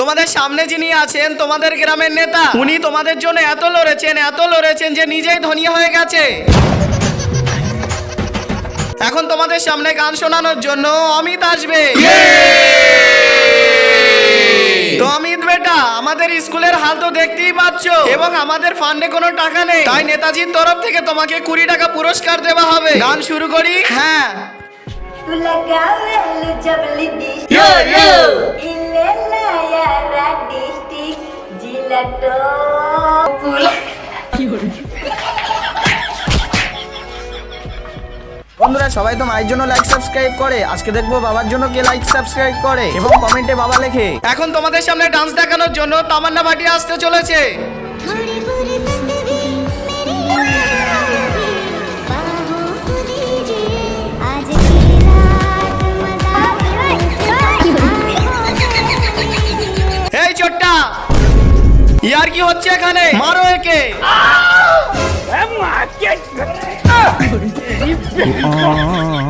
তোমাদের সামনে যিনি আছেন তোমাদের গ্রামের নেতা উনি তোমাদের জন্য এত লড়েছেন এত লড়েছেন যে নিজেই ধনী হয়ে গেছে। এখন তোমাদের সামনে গান শোনানোর জন্য অমিত আসবে। তো অমিত বেটা আমাদের স্কুলের হাল তো দেখতেই পাচ্ছ এবং আমাদের ফান্ডে কোনো টাকা নেই। তাই নেতাজির তরফ থেকে তোমাকে কুড়ি টাকা পুরস্কার দেওয়া হবে। গান শুরু করি? হ্যাঁ। yo yo! বন্ধুরা সবাই তো মায়ের জন্য লাইক সাবস্ক্রাইব করে। আজকে দেখব বাবার জন্য কে লাইক সাবস্ক্রাইব করে এবং কমেন্টে বাবা লেখে। এখন তোমাদের সামনে ডান্স দেখানোর জন্য তামান্না ভাটি আসতে চলেছে। ইয়ার কি হচ্ছে এখানে? মারো একে।